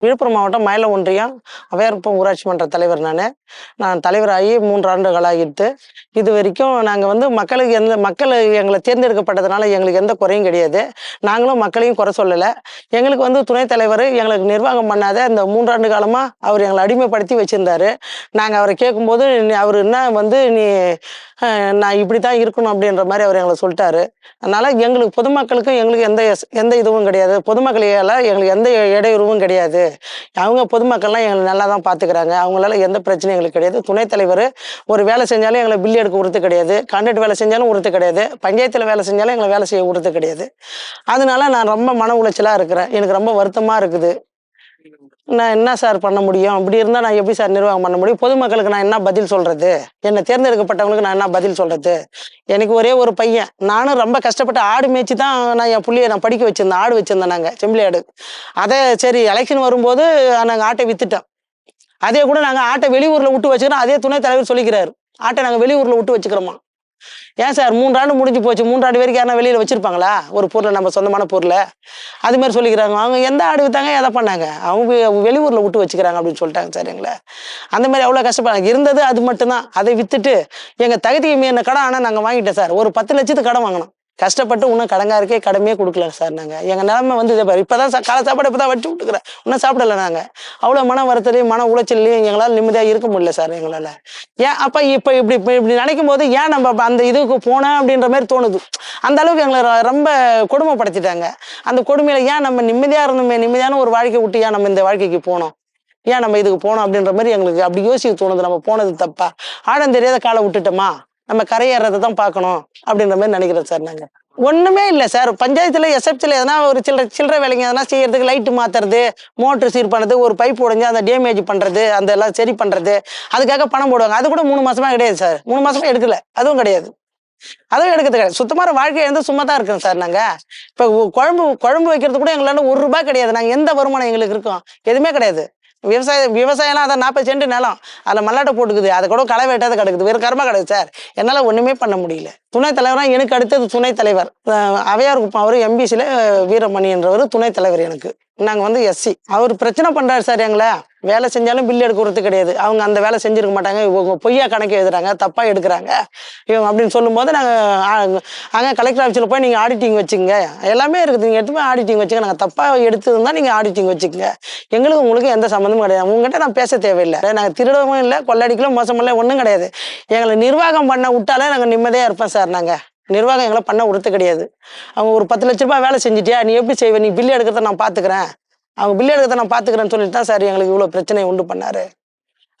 விழுப்புரம் மாவட்டம் மயில ஒன்றியம் அவையார்பம் ஊராட்சி மன்ற தலைவர் நான். நான் தலைவராகி மூன்று ஆண்டுகள் ஆகிட்டு இது வரைக்கும் நாங்கள் வந்து மக்களுக்கு எந்த மக்கள் எங்களை தேர்ந்தெடுக்கப்பட்டதுனால எங்களுக்கு எந்த குறையும் கிடையாது. நாங்களும் மக்களையும் குறை சொல்லலை. எங்களுக்கு வந்து துணைத் தலைவர் எங்களுக்கு நிர்வாகம் பண்ணாத இந்த மூன்றாண்டு காலமாக அவர் எங்களை அடிமைப்படுத்தி வச்சுருந்தாரு. நாங்கள் அவரை கேட்கும்போது நீ- அவர் என்ன வந்து நீ நான் இப்படி தான் இருக்கணும் அப்படின்ற மாதிரி அவர் எங்களை சொல்லிட்டாரு. அதனால் எங்களுக்கு பொதுமக்களுக்கும் எங்களுக்கு எந்த எஸ்- எந்த இதுவும் கிடையாது. பொதுமக்களால் எங்களுக்கு எந்த இடையூறுவும் கிடையாது. அவங்க பொதுமக்கள்லாம் எங்களை நல்லா தான் பார்த்துக்கிறாங்க அவங்களால எந்த பிரச்சனையும் எங்களுக்கு கிடையாது. துணைத் தலைவர் ஒரு வேலை செஞ்சாலும் எங்களை பில் எடுக்க உறுத்து கிடையாது. கான்ட்ராக்ட் வேலை செஞ்சாலும் உறுத்து கிடையாது. பஞ்சாயத்தில் வேலை செஞ்சாலும் எங்களை வேலை செய்ய உறுத்து கிடையாது. அதனால நான் ரொம்ப மன உளைச்சலாக இருக்கிறேன். எனக்கு ரொம்ப வருத்தமாக இருக்குது. நான் என்ன சார் பண்ண முடியும்? அப்படி இருந்தால் நான் எப்படி சார் நிர்வாகம் பண்ண முடியும்? பொதுமக்களுக்கு நான் என்ன பதில் சொல்கிறது என்னை தேர்ந்தெடுக்கப்பட்டவங்களுக்கு நான் என்ன பதில் சொல்கிறது எனக்கு ஒரே ஒரு பையன். நானும் ரொம்ப கஷ்டப்பட்டு ஆடு மேய்ச்சி தான் நான் என் பிள்ளைய நான் படிக்க வச்சுருந்தேன். ஆடு வச்சுருந்தேன் நாங்கள் செம்பிளி ஆடு. அதை சரி எலெக்ஷன் வரும்போது நாங்கள் ஆட்டை வித்துட்டோம். அதே கூட நாங்கள் ஆட்டை வெளியூரில் விட்டு வச்சுக்கிறோம். அதே துணைத் தலைவர் சொல்லிக்கிறாரு. ஆட்டை நாங்கள் வெளியூரில் விட்டு வச்சுக்கிறோமா? ஏன் சார்? மூன்றாண்டு முடிஞ்சு போச்சு. மூன்றாண்டு வரைக்கும் யாரும் வெளியில் வச்சுருப்பாங்களா? ஒரு பொருளை நம்ம சொந்தமான பொருளை. அது மாதிரி சொல்லிக்கிறாங்க. அவங்க எந்த ஆடு வித்தாங்க எதை பண்ணாங்க? அவங்க வெளியூரில் விட்டு வச்சுக்கிறாங்க அப்படின்னு சொல்லிட்டாங்க சார் எங்களை. அந்த மாதிரி அவ்வளோ கஷ்டப்படாங்க இருந்தது அது மட்டும்தான். அதை விற்றுட்டு எங்கள் தகுதிக்கு மீறின கடன் ஆனால் நாங்கள் வாங்கிட்டோம் சார். ஒரு பத்து லட்சத்துக்கு கடன் வாங்கினோம். கஷ்டப்பட்டு இன்னும் கடங்காருக்கே கடமையே கொடுக்கல சார் நாங்கள் எங்கள் நிலமை வந்து இதை பாரு. இப்போ தான் காலை சாப்பாடு இப்போ தான் வச்சு விட்டுக்கிறேன். இன்னும் சாப்பிடல நாங்கள் அவ்வளோ மன வருத்தலையும் மன உளைச்சல்லையும் எங்களால் நிம்மதியாக இருக்க முடியல சார் எங்களால். ஏன் அப்போ இப்போ இப்படி இப்படி இப்படி நினைக்கும் போது ஏன் நம்ம அந்த இதுக்கு போனேன் அப்படின்ற மாதிரி தோணுது. அந்த அளவுக்கு எங்களை ரொம்ப கொடுமைப்படுத்திட்டாங்க. அந்த கொடுமையில் ஏன் நம்ம நிம்மதியாக இருந்தோமே நிம்மதியான ஒரு வாழ்க்கை விட்டு ஏன் நம்ம இந்த வாழ்க்கைக்கு போனோம்? ஏன் நம்ம இதுக்கு போனோம் அப்படின்ற மாதிரி எங்களுக்கு அப்படி யோசிக்க தோணுது. நம்ம போனது தப்பா? ஆழம் தெரியாத காலை விட்டுட்டோமா? நம்ம கரையேறதை தான் பார்க்கணும் அப்படின்ற மாதிரி நினைக்கிறோம் சார் நாங்கள் ஒன்றுமே இல்லை சார். பஞ்சாயத்தில் எஸ்எப்சியில் எதனா ஒரு சில்லற சில்லற வேலைங்க எதனா செய்யறதுக்கு லைட்டு மாற்றுறது மோட்ரு சீர் பண்ணுறது ஒரு பைப் உடைஞ்சு அந்த டேமேஜ் பண்ணுறது அந்த எல்லாம் சரி பண்ணுறது அதுக்காக பணம் போடுவாங்க. அது கூட மூணு மாதமாக கிடையாது சார். மூணு மாதமாக எடுக்கல. அதுவும் கிடையாது. அதுவும் எடுக்கிறது கிடையாது. சுத்தமான வாழ்க்கை இருந்து சும்மா தான் இருக்கோம் சார் நாங்கள் இப்போ குழம்பு குழம்பு வைக்கிறது கூட எங்களால் ஒரு ரூபாய் கிடையாது. நாங்கள் எந்த வருமானம் எங்களுக்கு இருக்கோம்? எதுவுமே கிடையாது. விவசாயம் விவசாயம்லாம் அதான் நாற்பது சென்ட் நிலம். அதில் மல்லாட்டை போட்டுக்குது. அதை கூட களை வெட்டாத கிடக்குது. வேறு கர்மா கிடக்குது சார். என்னால் ஒன்றுமே பண்ண முடியல. துணைத் தலைவராக எனக்கு அடுத்தது துணைத் தலைவர். அவையார் குப்பம் அவர் எம்பிசியில் வீரமணின்றவர் துணைத் தலைவர் எனக்கு. நாங்கள் வந்து எஸ்சி. அவர் பிரச்சனை பண்ணுறாரு சார் எங்களை. வேலை செஞ்சாலும் பில் எடுக்கிறது கிடையாது. அவங்க அந்த வேலை செஞ்சிருக்க மாட்டாங்க. இவங்க பொய்யா கணக்கு எழுதுறாங்க. தப்பாக எடுக்கிறாங்க. இவங்க அப்படின்னு சொல்லும்போது நாங்கள் அங்கே கலெக்டர் ஆஃபீஸில் போய் நீங்கள் ஆடிட்டிங் வச்சுங்க எல்லாமே இருக்குது. நீங்கள் எடுத்து போய் ஆடிட்டிங் வச்சுங்க நாங்கள் தப்பாக எடுத்துருந்தா நீங்கள் ஆடிட்டிங் வச்சுக்கங்க. எங்களுக்கு உங்களுக்கு எந்த சம்மந்தமும் கிடையாது. உங்ககிட்ட நான் பேச தேவையில்லை. நாங்கள் திருடவும் இல்லை கொள்ளடிக்கலாம் மோசமில்லை ஒன்றும் கிடையாது. எங்களை நிர்வாகம் பண்ண விட்டாலே நாங்கள் நிம்மதியாக இருப்போம் சார் நாங்கள் நிர்வாகம் எங்களை பண்ண உறுத்து கிடையாது. அவங்க ஒரு பத்து லட்ச ரூபாய் வேலை செஞ்சுட்டியா? நீ எப்படி செய்வ? நீ பில்லு எடுக்கிறத நான் பார்த்துக்கிறேன் அவங்க பில்லு எடுக்கிறத நான் பார்த்துக்கிறேன்னு சொல்லிட்டு தான் சார் எங்களுக்கு இவ்வளோ பிரச்சனையை உண்டு பண்ணார்.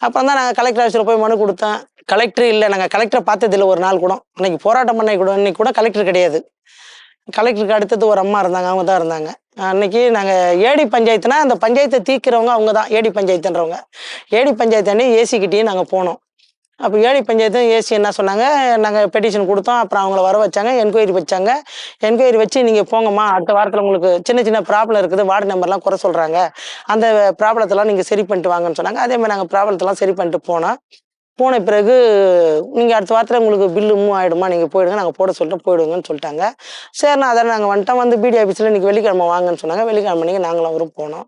அப்புறம் தான் நாங்கள் கலெக்டர் ஆஃபீஸில் போய் மனு கொடுத்தேன். கலெக்டர் இல்லை நாங்கள் கலெக்டரை பார்த்ததில்ல ஒரு நாள் கூட. அன்னைக்கு போராட்டம் பண்ண கூட இன்னைக்கு கூட கலெக்டர் கிடையாது. கலெக்டருக்கு அடுத்தது ஒரு அம்மா இருந்தாங்க அவங்க தான் இருந்தாங்க. அன்னைக்கு நாங்கள் ஏடி பஞ்சாயத்துனா அந்த பஞ்சாயத்தை தீர்க்கிறவங்க அவங்க தான் ஏடி பஞ்சாயத்துன்றவங்க. ஏடி பஞ்சாயத்து அன்னி ஏசிக்கிட்டேயும் நாங்கள் போனோம். அப்போ ஏழை பஞ்சாயத்து ஏசி என்ன சொன்னாங்க? நாங்கள் பெட்டிஷன் கொடுத்தோம். அப்புறம் அவங்கள வர வச்சாங்க. என்கொயரி வச்சாங்க. என்கொயரி வச்சு நீங்கள் போங்கம்மா. அடுத்த வாரத்தில் உங்களுக்கு சின்ன சின்ன ப்ராப்ளம் இருக்குது. வார்டு நம்பர்லாம் குறை சொல்கிறாங்க அந்த ப்ராப்ளத்தெல்லாம் நீங்கள் சரி பண்ணிட்டு வாங்கன்னு சொன்னாங்க. அதே மாதிரி நாங்கள் ப்ராப்ளத்தெல்லாம் சரி பண்ணிட்டு போனோம். போன பிறகு நீங்கள் அடுத்த வாரத்தில் உங்களுக்கு பில்லு மூவ் ஆகிடுமா நீங்கள் போயிடுங்க. நாங்கள் போட சொல்லிட்டு போயிடுங்கன்னு சொல்லிட்டாங்க. சரிண்ணா அதெல்லாம் நாங்கள் வந்துட்டோம். வந்து பிடி ஆஃபீஸில் இன்றைக்கி வெள்ளிக்கிழமை வாங்கன்னு சொன்னாங்க. வெள்ளிக்கிழமை அன்னைக்கு நாங்களும் அவரும் போனோம்.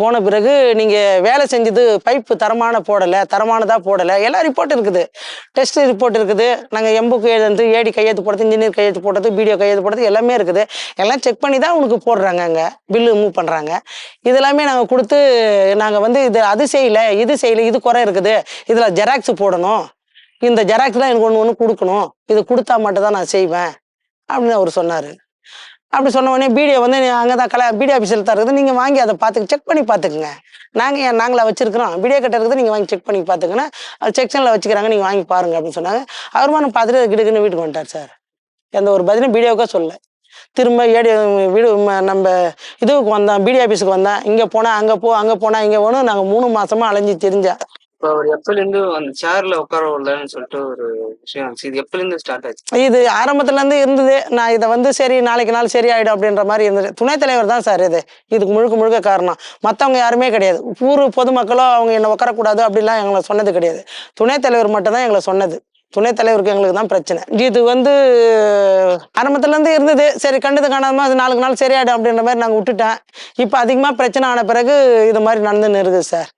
போன பிறகு நீங்கள் வேலை செஞ்சது பைப்பு தரமான போடலை தரமானதாக போடலை. எல்லா ரிப்போர்ட் இருக்குது. டெஸ்ட் ரிப்போர்ட் இருக்குது. நாங்கள் எம்புக்கு எழுதுறது ஏடி கையெழுத்து போடுறது இன்ஜினியர் கையெழுத்து போடுறது பிடிஓ கையெழுத்து போடுறது எல்லாமே இருக்குது. எல்லாம் செக் பண்ணி தான் உனக்கு போடுறாங்க அங்கே. பில்லு மூவ் பண்ணுறாங்க இதெல்லாமே நாங்கள் கொடுத்து நாங்கள் வந்து இது அது செய்யலை இது செய்யலை இது குறை இருக்குது. இதில் ஜெராக்ஸ் போடணும். இந்த ஜெராக்ஸ் தான் எனக்கு ஒன்று ஒன்று கொடுக்கணும். இது கொடுத்தா மட்டும் தான் நான் செய்வேன். அப்படின்னு அவர் சொன்னார். அப்படி சொன்ன உடனே பிடிஓ வந்து அங்கே தான் கல பீடி ஆஃபீஸில் தான் இருக்குது. நீங்கள் வாங்கி அதை பார்த்து செக் பண்ணி பார்த்துக்குங்க. நாங்கள் ஏன் நாங்களாக வச்சிருக்கிறோம்? பிடிஓ கட்ட இருக்குது நீங்கள் வாங்கி செக் பண்ணி பார்த்துக்கங்கன்னா அது செக்ஷனில் வச்சுக்கிறாங்க நீங்கள் வாங்கி பாருங்க அப்படின்னு சொன்னாங்க. அவருமா நான் பார்த்துட்டு கிடுக்குன்னு வீட்டுக்கு வந்துட்டார் சார். எந்த ஒரு பதிலும் பிடிஓக்கா சொல்ல திரும்ப ஏடி வீடு நம்ம இதுக்கு வந்தோம் பிடி ஆஃபீஸுக்கு வந்தேன். இங்கே போனால் அங்கே போ அங்கே போனால் இங்கே போகணும் நாங்கள் மூணு மாதமாக அலைஞ்சி தெரிஞ்சேன் இப்போ அவர் எப்பல இருந்து அந்த சேர்ல உட்கார விடலன்னு சொல்லிட்டு ஒரு விஷயம் இருந்துச்சு இது எப்பல இருந்து ஸ்டார்ட் ஆச்சு? இது ஆரம்பத்துல இருந்து இருந்தது. நான் இதை வந்து சரி நாளைக்கு நாள் சரியாயிடும் அப்படின்ற மாதிரி இருந்தது. துணைத் தலைவர் தான் சார் இது. இதுக்கு முழுக்க முழுக்க காரணம். மற்றவங்க யாருமே கிடையாது. ஊர் பொதுமக்களோ அவங்க என்னை உட்காரக்கூடாது அப்படிலாம் எங்களை சொன்னது கிடையாது. துணைத் தலைவர் மட்டும்தான் எங்களை சொன்னது. துணைத் தலைவருக்கு எங்களுக்கு தான் பிரச்சனை. இது வந்து ஆரம்பத்துல இருந்து இருந்தது. சரி கண்டது காணாமல் அது நாளுக்கு நாள் சரியாயிடும் அப்படின்ற மாதிரி நாங்கள் விட்டுட்டேன். இப்போ அதிகமாக பிரச்சனை ஆன பிறகு இது மாதிரி நடந்துன்னு இருக்குது சார்.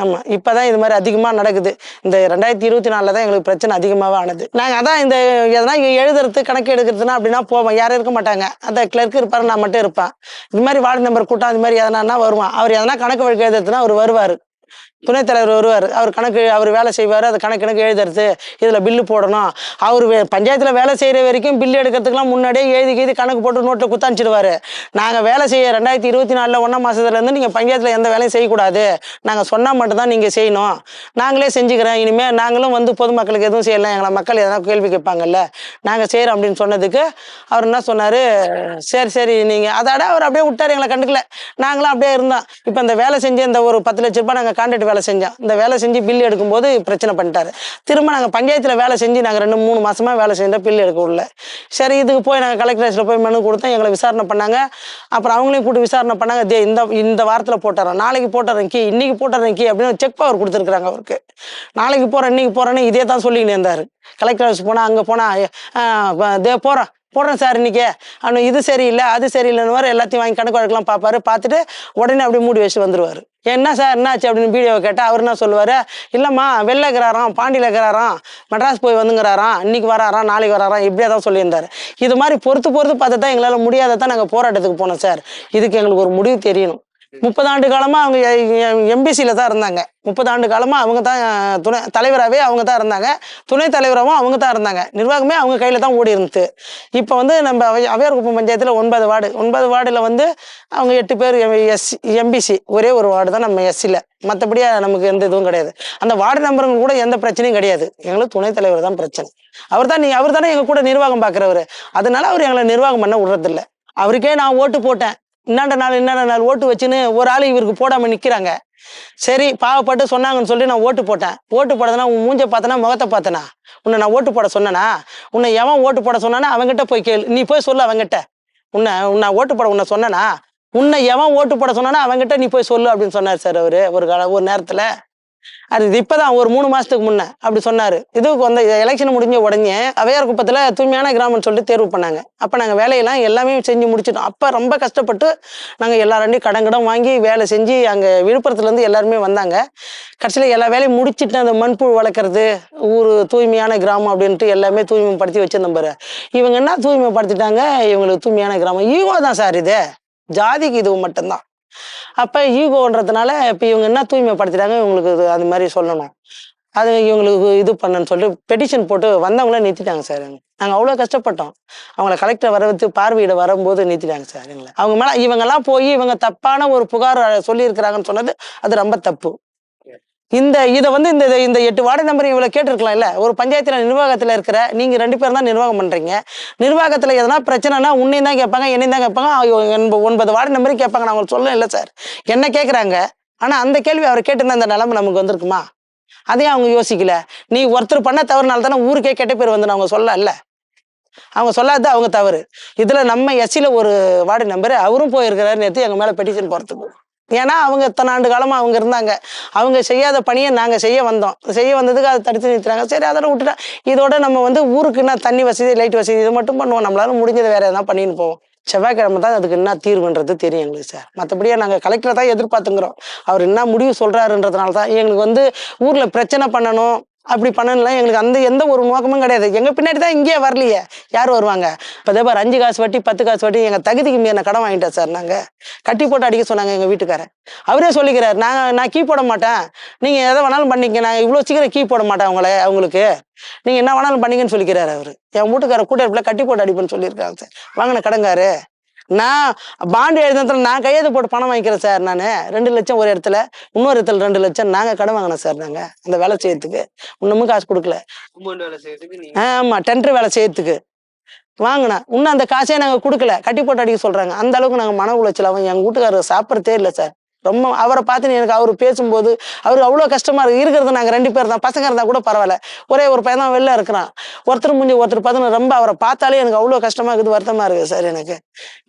ஆமாம் இப்போ தான் இது மாதிரி அதிகமாக நடக்குது. இந்த ரெண்டாயிரத்தி இருபத்தி நாலில் தான் எங்களுக்கு பிரச்சனை அதிகமாகவே ஆனது. நாங்கள் அதான் இந்த எதனா இங்கே எழுதுறது கணக்கு எடுக்கிறதுனா அப்படின்னா போவோம். யாரும் இருக்க மாட்டாங்க. அந்த கிளர்க்கு இருப்பார் நான் மட்டும் இருப்பேன். இது மாதிரி வார்டு நம்பர் கூட்டம் இது மாதிரி எதனா வருவான். அவர் எதனா கணக்கு வழக்கு எழுதுறதுனா அவர் வருவார். துணைத் தலைவர் வருவார். அவர் கணக்கு அவர் வேலை செய்வார். அது கணக்கு கணக்கு எழுதுறது இதில் பில்லு போடணும். அவர் பஞ்சாயத்தில் வேலை செய்கிற வரைக்கும் பில்லு எடுக்கிறதுக்குலாம் முன்னாடியே எழுதி எழுதி கணக்கு போட்டு நோட்டில் குத்தாச்சிடுவார் நாங்கள் வேலை செய்ய ரெண்டாயிரத்தி இருபத்தி நாலில் ஒன்றாம் மாதத்துலேருந்து நீங்கள் பஞ்சாயத்தில் எந்த வேலையும் செய்யக்கூடாது. நாங்கள் சொன்னால் மட்டும்தான் நீங்கள் செய்யணும். நாங்களே செஞ்சுக்கிறோம். இனிமேல் நாங்களும் வந்து பொதுமக்களுக்கு எதுவும் செய்யலாம் எங்களை மக்கள் எதனா கேள்வி கேட்பாங்கல்ல. நாங்கள் செய்கிறோம் அப்படின்னு சொன்னதுக்கு அவர் என்ன சொன்னார்? சரி சரி நீங்கள் அதோட அவர் அப்படியே விட்டார் எங்களை கண்டுக்கல. நாங்களும் அப்படியே இருந்தோம். இப்போ இந்த வேலை செஞ்சு இந்த ஒரு பத்து லட்ச ரூபாய் நாங்கள் கான்ட்ராக்ட் வேலை செஞ்சோம் இந்த வேலை செஞ்சு பில் எடுக்கும்போது பிரச்சனை பண்ணிட்டாரு. திரும்ப நாங்கள் பஞ்சாயத்தில் வேலை செஞ்சு நாங்கள் ரெண்டு மூணு மாசமா வேலை செஞ்சால் பில் எடுக்க உள்ள சரி இதுக்கு போய் நாங்கள் கலெக்டர் ஆஃபீஸில் போய் மனு கொடுத்தோம் எங்களை விசாரணை பண்ணாங்க. அப்புறம் அவங்களையும் கூட்டு விசாரணை பண்ணாங்க. தே இந்த இந்த வாரத்தில் போட்டுறேன். நாளைக்கு போட்டுறேன் கீ இன்னைக்கு போட்டுறேன் கீ அப்படின்னு செக் பவர் கொடுத்துருக்குறாங்க அவருக்கு. நாளைக்கு போகிறேன் இன்னைக்கு போகிறேன்னு இதே தான் சொல்லிக்கிட்டு இருந்தார். கலெக்டர் ஆஃபீஸ் போனால் அங்கே போனால் தே போகிறேன் போடுறேன் சார் இன்னைக்கே. அவனு இது சரியில்லை அது சரியில்லைன்னு வர எல்லாத்தையும் வாங்கி கணக்கு வழக்கெல்லாம் பார்ப்பாரு. பார்த்துட்டு உடனே அப்படியே மூடி வச்சு வந்துடுவார் என்ன சார் என்னாச்சு? அப்படின்னு வீடியோவை கேட்டால் அவர் என்ன சொல்லுவார்? இல்லைம்மா வெளில இருக்கிறாராம் பாண்டியில் இருக்கிறாராம் மெட்ராஸ் போய் வந்துங்கிறாராம் இன்னைக்கு வராராம் நாளைக்கு வராராம் இப்படியே தான் சொல்லியிருந்தார். இது மாதிரி பொறுத்து பொறுத்து பார்த்து தான் எங்களால் முடியாத நாங்கள் போராட்டத்துக்கு போனோம் சார் இதுக்கு எங்களுக்கு ஒரு முடிவு தெரியணும். முப்பது ஆண்டு காலமாக அவங்க எம்பிசியில் தான் இருந்தாங்க. முப்பது ஆண்டு காலமாக அவங்க தான் துணை தலைவராகவே அவங்க தான் இருந்தாங்க. துணைத் தலைவராகவும் அவங்க தான் இருந்தாங்க. நிர்வாகமே அவங்க கையில் தான் ஓடி இருந்துச்சு. இப்போ வந்து நம்ம அவை அவையார்குப்பம் பஞ்சாயத்தில் ஒன்பது வார்டு. ஒன்பது வார்டில் வந்து அவங்க எட்டு பேர் எஸ்சி எம்பிசி. ஒரே ஒரு வார்டு தான் நம்ம எஸ்சியில் மற்றபடியாக நமக்கு எந்த இதுவும் கிடையாது. அந்த வார்டு நம்பருங்க கூட எந்த பிரச்சனையும் கிடையாது. எங்களுக்கு துணைத் தலைவர் தான் பிரச்சனை. அவர் தான் நீ அவர் தானே எங்கள் கூட நிர்வாகம் பார்க்குறவர் அதனால அவர் எங்களை நிர்வாகம் பண்ண விடுறதில்ல. அவருக்கே நான் ஓட்டு போட்டேன். இன்னாண்ட நாள் இன்னாண்ட நாள் ஓட்டு வச்சுன்னு ஒரு ஆள் இவருக்கு போடாம நிக்கிறாங்க. சரி பாவப்பட்டு சொன்னாங்கன்னு சொல்லி நான் ஓட்டு போட்டேன். ஓட்டு போடுறதுனா உன் மூஞ்ச பார்த்தனா முகத்தை பார்த்தனா? உன்னை நான் ஓட்டு போட சொன்னனா? உன்னை எவன் ஓட்டு போட சொன்னானா அவன்கிட்ட போய் கேளு. நீ போய் சொல்லு அவன்கிட்ட. உன்னை உன்னை ஓட்டு போட உன்னை சொன்னனா? உன்னை எவன் ஓட்டு போட சொன்னானா அவங்ககிட்ட நீ போய் சொல்லு அப்படின்னு சொன்னார் சார் அவரு ஒரு கால ஒரு நேரத்துல. அது இப்போதான் இப்பதான் ஒரு மூணு மாசத்துக்கு முன்ன அப்படி சொன்னாரு. இதுக்கு வந்து எலெக்ஷன் முடிஞ்ச உடனே அவையார் குப்பத்துல தூய்மையான கிராமம்னு சொல்லிட்டு தேர்வு பண்ணாங்க. அப்ப நாங்க வேலையெல்லாம் எல்லாமே செஞ்சு முடிச்சிட்டோம். அப்ப ரொம்ப கஷ்டப்பட்டு நாங்க எல்லாரையும் கடன் கடன் வாங்கி வேலை செஞ்சு அங்க விழுப்புரத்துல இருந்து எல்லாருமே வந்தாங்க. கடைசியில எல்லா வேலையும் முடிச்சிட்டு அந்த மண்புழு வளர்க்குறது ஊர் தூய்மையான கிராமம் அப்படின்ட்டு எல்லாமே தூய்மைப்படுத்தி வச்சிருந்தோம் பாரு. இவங்க என்ன தூய்மைப்படுத்திட்டாங்க? இவங்களுக்கு தூய்மையான கிராமம். ஈகோ தான் சார் இது. ஜாதிக்கு இது மட்டும்தான். அப்போ ஈகோன்றதுனால இப்போ இவங்க என்ன தூய்மைப்படுத்திட்டாங்க இவங்களுக்கு இது அது மாதிரி சொல்லணும். அது இவங்களுக்கு இது பண்ணுன்னு சொல்லிட்டு பெட்டிஷன் போட்டு வந்தவங்கள நிறுத்திட்டாங்க சார் நாங்கள் அவ்வளோ கஷ்டப்பட்டோம். அவங்கள கலெக்டர் வர வச்சு பார்வையிட வரும்போது நிறுத்திட்டாங்க சார் எங்களை அவங்க மேலே இவங்கெல்லாம் போய் இவங்க தப்பான ஒரு புகார் சொல்லியிருக்கிறாங்கன்னு சொன்னது அது ரொம்ப தப்பு. இந்த இதை வந்து இந்த இந்த எட்டு வார்டு நம்பர் இவ்வளோ கேட்டிருக்கலாம் இல்லை? ஒரு பஞ்சாயத்தில் நிர்வாகத்தில் இருக்கிற நீங்கள் ரெண்டு பேரும் தான் நிர்வாகம் பண்ணுறீங்க நிர்வாகத்தில் எதனா பிரச்சனைனா உன்னையும் தான் கேட்பாங்க என்னையும் தான் கேட்பாங்க. ஐயோ, ஒன்பது வார்டு நம்பரையும் கேட்பாங்க. நான் உங்களுக்கு சொல்ல இல்லை சார் என்ன கேட்குறாங்க? ஆனால் அந்த கேள்வி அவர் கேட்டிருந்தா அந்த நிலமை நமக்கு வந்திருக்குமா? அதையும் அவங்க யோசிக்கல. நீ ஒருத்தர் பண்ண தவறுனால தானே ஊருக்கே கெட்ட பேர் வந்து அவங்க சொல்லல. அவங்க சொல்லாதது அவங்க தவறு. இதில் நம்ம எஸ்சியில் ஒரு வார்டு நம்பர் அவரும் போயிருக்கிறாரு நேற்று எங்கள் மேலே பெட்டிஷன் போகிறதுக்கு ஏன்னா அவங்க இத்தனை ஆண்டு காலமாக அவங்க இருந்தாங்க. அவங்க செய்யாத பணியை நாங்கள் செய்ய வந்தோம். செய்ய வந்ததுக்கு அதை தடுத்து நிறுத்துறாங்க சரி அதோட விட்டுட்டா இதோட நம்ம வந்து ஊருக்கு என்ன தண்ணி வசதி லைட் வசதி இது மட்டும் பண்ணுவோம். நம்மளால முடிஞ்சது வேற எதனா பண்ணின்னு போவோம். செவ்வாய்க்கிழமை தான் அதுக்கு என்ன தீர்வுன்றது தெரியும் எங்களுக்கு சார் மற்றபடியாக நாங்கள் கலெக்டரை தான் எதிர்பார்த்துங்கிறோம் அவர் என்ன முடிவு சொல்கிறாருன்றதுனால தான் எங்களுக்கு வந்து ஊரில் பிரச்சனை பண்ணணும். அப்படி பண்ணலாம் எங்களுக்கு அந்த எந்த ஒரு நோக்கமும் கிடையாது. எங்க பின்னாடி தான் இங்கேயே வரலையே. யார் வருவாங்க? இப்போ தேப்பார் அஞ்சு காசு வட்டி பத்து காசு வட்டி எங்கள் தகுதிக்கு மீறின கடன் வாங்கிட்டேன் சார் நாங்கள் கட்டி போட்டு அடிக்க சொன்னாங்க எங்கள் வீட்டுக்காரர். அவரே சொல்லிக்கிறார் நாங்கள் நான் கீ போட மாட்டேன். நீங்கள் எதை வேணாலும் பண்ணிக்க நான் இவ்வளோ சீக்கிரம் கீ போட மாட்டேன் அவங்கள அவங்களுக்கு. நீங்கள் என்ன வேணாலும் பண்ணிங்கன்னு சொல்லிக்கிறார் அவர். என் வீட்டுக்கார கூட்டத்தில் கட்டி போட்டு அடிப்பேன்னு சொல்லியிருக்காங்க சார். வாங்கின கடங்காரு நான் பாண்டு எழுதுனதுல நான் கையெழுத்து போட்டு பணம் வாங்கிக்கிறேன் சார் நான். ரெண்டு லட்சம் ஒரு இடத்துல இன்னொரு இடத்துல ரெண்டு லட்சம் நாங்கள் கடன் வாங்கினோம் சார் நாங்கள் அந்த வேலை செய்யறதுக்கு. இன்னமும் காசு கொடுக்கல. கும்பல் வேலை செய்யறதுக்கு நீங்க? ஆமா டெண்டர் வேலை செய்யறதுக்கு. வாங்கினேன் இன்னும் அந்த காசே நாங்கள் கொடுக்கல. கட்டி போட்டு அடிக்க சொல்றாங்க. அந்த அளவுக்கு நாங்கள் மன உளைச்சல் அவன் எங்கள் வீட்டுக்காரர் சாப்பிட்றதே இல்லை சார். ரொம்ப அவரை பார்த்து எனக்கு அவர் பேசும்போது அவர் அவ்வளோ கஷ்டமாக இருக்குது இருக்கிறது நாங்கள் ரெண்டு பேர் தான். பசங்க இருந்தால் கூட பரவாயில்ல. ஒரே ஒரு பையன் தான் வெளில இருக்கிறான். ஒருத்தர் முடிஞ்சு ஒருத்தர் பார்த்து ரொம்ப அவரை பார்த்தாலே எனக்கு அவ்வளோ கஷ்டமாக இருக்குது வருத்தமாக இருக்குது சார் எனக்கு.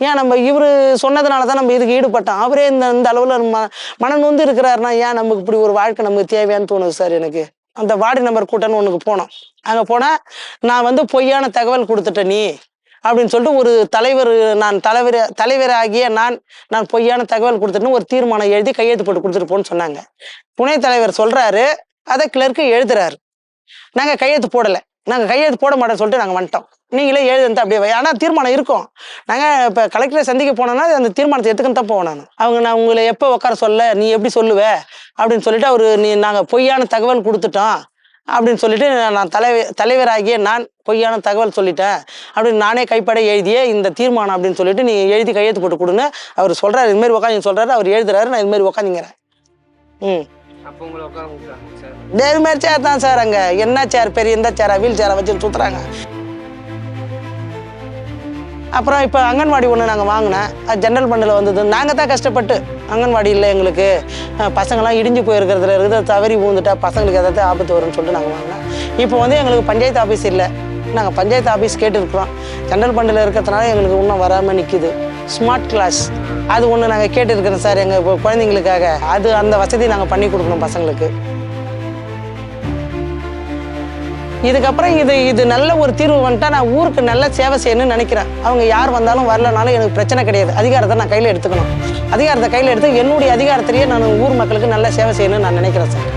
ஏன் நம்ம இவர் சொன்னதுனால தான் நம்ம இதுக்கு ஈடுபட்டோம். அவரே இந்த இந்த அளவில் ம மனம் நொந்து இருக்கிறாருன்னா ஏன் நமக்கு இப்படி ஒரு வாழ்க்கை நமக்கு தேவையான்னு தோணுது சார் எனக்கு. அந்த வார்டு நம்பர் கூட்டம்னு ஒன்றுக்கு போனோம். அங்கே போனால் நான் வந்து பொய்யான தகவல் கொடுத்துட்டேன் நீ. அப்படின்னு சொல்லிட்டு ஒரு தலைவர் நான் தலைவர் தலைவராகிய நான் நான் பொய்யான தகவல் கொடுத்துட்டுன்னு ஒரு தீர்மானம் எழுதி கையெழுத்து போட்டு கொடுத்துட்டு போன்னு சொன்னாங்க. துணைத் தலைவர் சொல்றாரு அதை கிளர்க்கு எழுதுறாரு. நாங்கள் கையெழுத்து போடலை. நாங்கள் கையெழுத்து போட மாட்டோம்னு சொல்லிட்டு நாங்கள் வந்துட்டோம். நீங்களே எழுதுந்து அப்படியே ஆனால் தீர்மானம் இருக்கும். நாங்கள் இப்போ கலெக்டரை சந்திக்க போனோம்னா அந்த தீர்மானத்தை எடுத்துக்கிட்டு தான் போவோம் நான். அவங்க நான் உங்களை எப்போ உட்கார சொல்ல நீ எப்படி சொல்லுவ? அப்படின்னு சொல்லிட்டு அவர் நீ நாங்கள் பொய்யான தகவல் கொடுத்துட்டோம். அப்படின்னு சொல்லிட்டு நான் தலைவர் தலைவராகிய நான் பொய்யான தகவல் சொல்லிட்டேன். அப்படின்னு நானே கைப்பட எழுதிய இந்த தீர்மானம் அப்படின்னு சொல்லிட்டு நீ எழுதி கையெழுத்து போட்டு கொடுன்னு அவர் சொல்றாரு. இது மாதிரி உட்காந்து சொல்றாரு. அவர் எழுதுறாரு. நான் இது மாதிரி உட்காந்துங்கிறேன் ம். டேரி மாதிரி சேர் தான் சார் அங்கே. என்ன சேர் பெரிய இந்த சேரா வீல் சேரை வச்சு சுற்றுறாங்க அப்புறம் இப்போ அங்கன்வாடி ஒன்று நாங்கள் வாங்கினேன். அது ஜென்ரல் பண்டில் வந்தது. நாங்கள் தான் கஷ்டப்பட்டு அங்கன்வாடி இல்லை எங்களுக்கு. பசங்களாம் இடிஞ்சு போயிருக்கிறதுல இருக்குது. தவறி ஊந்துட்டா பசங்களுக்கு ஏதாவது ஆபத்து வரும்னு சொல்லிட்டு நாங்கள் வாங்கினோம். இப்போ வந்து எங்களுக்கு பஞ்சாயத்து ஆஃபீஸ் இல்லை. நாங்கள் பஞ்சாயத்து ஆஃபீஸ் கேட்டுருக்குறோம். ஜென்ரல் பண்டில் இருக்கிறதுனால எங்களுக்கு இன்னும் வராமல் நிற்கிது ஸ்மார்ட் கிளாஸ் அது ஒன்று நாங்கள் கேட்டுருக்குறோம் சார் எங்கள் குழந்தைங்களுக்காக. அது அந்த வசதி நாங்கள் பண்ணி கொடுக்கணும் பசங்களுக்கு. இதுக்கப்புறம் இது இது நல்ல ஒரு தீர்வு வந்துட்டா நான் ஊருக்கு நல்ல சேவை செய்யணும்னு நினைக்கிறேன். அவங்க யார் வந்தாலும் வரலனாலும் எனக்கு பிரச்சனை கிடையாது. அதிகாரத்தை நான் கையில் எடுத்துக்கணும். அதிகாரத்தை கையில் எடுத்து என்னுடைய அதிகாரத்திலேயே நான் ஊர் மக்களுக்கு நல்ல சேவை செய்யணும்னு நான் நினைக்கிறேன் சார்.